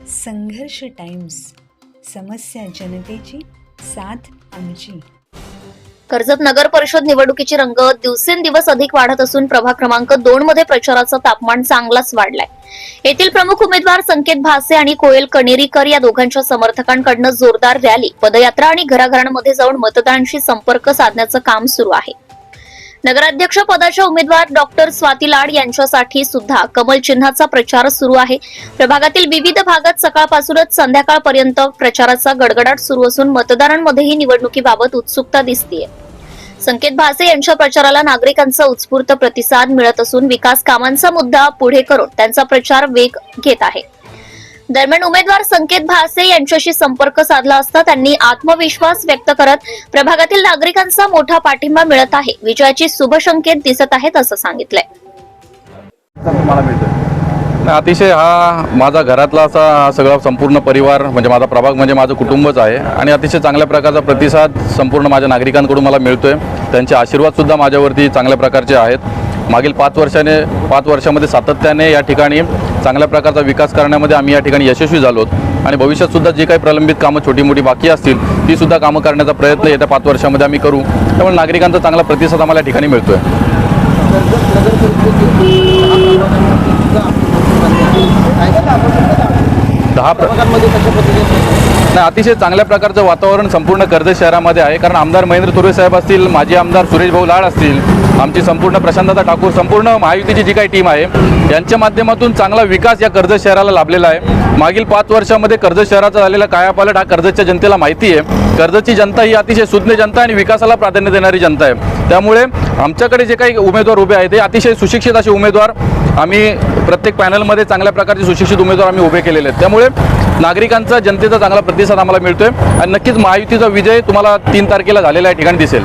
संघर्ष टाइम्स समस्या जनतेची साथ आमची. कर्जत नगर परिषद निवडणुकीची रंगत दिवसेंदिवस अधिक वाढत असून प्रभाग क्रमांक दोन मध्ये प्रचाराचं तापमान चांगलाच वाढलाय. येथील प्रमुख उमेदवार संकेत भासे आणि कोयल कणेरीकर या दोघांच्या समर्थकांकडनं जोरदार रॅली पदयात्रा आणि घराघरांमध्ये जाऊन मतदारांशी संपर्क साधण्याचं काम सुरू आहे. नगराध्यक्ष पदाच्या उमेदवार डॉक्टर स्वाती लाड यांच्यासाठी सुद्धा कमल चिन्हाचा प्रचार सुरू आहे. प्रभागातील विविध भागात सकाळपासूनच संध्याकाळपर्यंत प्रचाराचा गडगडाट सुरू असून मतदारांमध्येही निवडणुकीबाबत उत्सुकता दिसतीये. संकेत भासे यांच्या प्रचाराला नागरिकांचा उत्स्फूर्त प्रतिसाद मिळत असून विकास कामांचा मुद्दा पुढे करून त्यांचा प्रचार वेग घेत आहे. दरम्यान उमेदवार संकेत भासे यांच्याशी संपर्क साधला असता त्यांनी आत्मविश्वास व्यक्त करत प्रभागातील नागरिकांचा मोठा पाठिंबा मिळत आहे. विजयाची शुभ संकेत दिसत आहेत असं सांगितलंय. अतिशय हा माझा घरातला असा हा सगळा संपूर्ण परिवार म्हणजे माझा प्रभाग म्हणजे माझं कुटुंबच आहे. आणि अतिशय चांगल्या प्रकारचा प्रतिसाद संपूर्ण माझ्या नागरिकांकडून मला मिळतोय. त्यांचे आशीर्वादसुद्धा माझ्यावरती चांगल्या प्रकारचे आहेत. मागील पाच वर्षाने पाच वर्षामध्ये सातत्याने या ठिकाणी चांगल्या प्रकारचा विकास करण्यामध्ये आम्ही या ठिकाणी यशस्वी झालो आणि भविष्यातसुद्धा जी काही प्रलंबित कामं छोटी मोठी बाकी असतील तीसुद्धा कामं करण्याचा प्रयत्न येत्या पाच वर्षामध्ये आम्ही करू. त्यामुळे नागरिकांचा चांगला प्रतिसाद आम्हाला या ठिकाणी मिळतो आहे दहा नाही अतिशय चांगल्या प्रकारचं वातावरण संपूर्ण कर्जत शहरामध्ये आहे. कारण आमदार महेंद्र तुरे साहेब असतील माजी आमदार सुरेश भाऊ लाड असतील आमची संपूर्ण प्रशांतता ठाकूर संपूर्ण महायुतीची जी काही टीम आहे यांच्या माध्यमातून चांगला विकास या कर्जत शहराला लाभलेला आहे. मागील पाच वर्षामध्ये कर्जत शहराचा झालेला कायापालट हा कर्जतच्या जनतेला माहिती आहे. कर्जतची जनता ही अतिशय सुज्ञ जनता आणि विकासाला प्राधान्य देणारी जनता आहे. त्यामुळे आमच्याकडे जे काही उमेदवार उभे आहेत ते अतिशय सुशिक्षित असे उमेदवार आम्ही प्रत्येक पॅनलमध्ये चांगल्या प्रकारचे सुशिक्षित उमेदवार आम्ही उभे केलेले आहेत. त्यामुळे नागरिकांचा जनतेचा चांगला प्रतिसाद आम्हाला मिळतोय. आणि नक्कीच महायुतीचा विजय तुम्हाला तीन तारखेला झालेला आहे ठिकाणी दिसेल.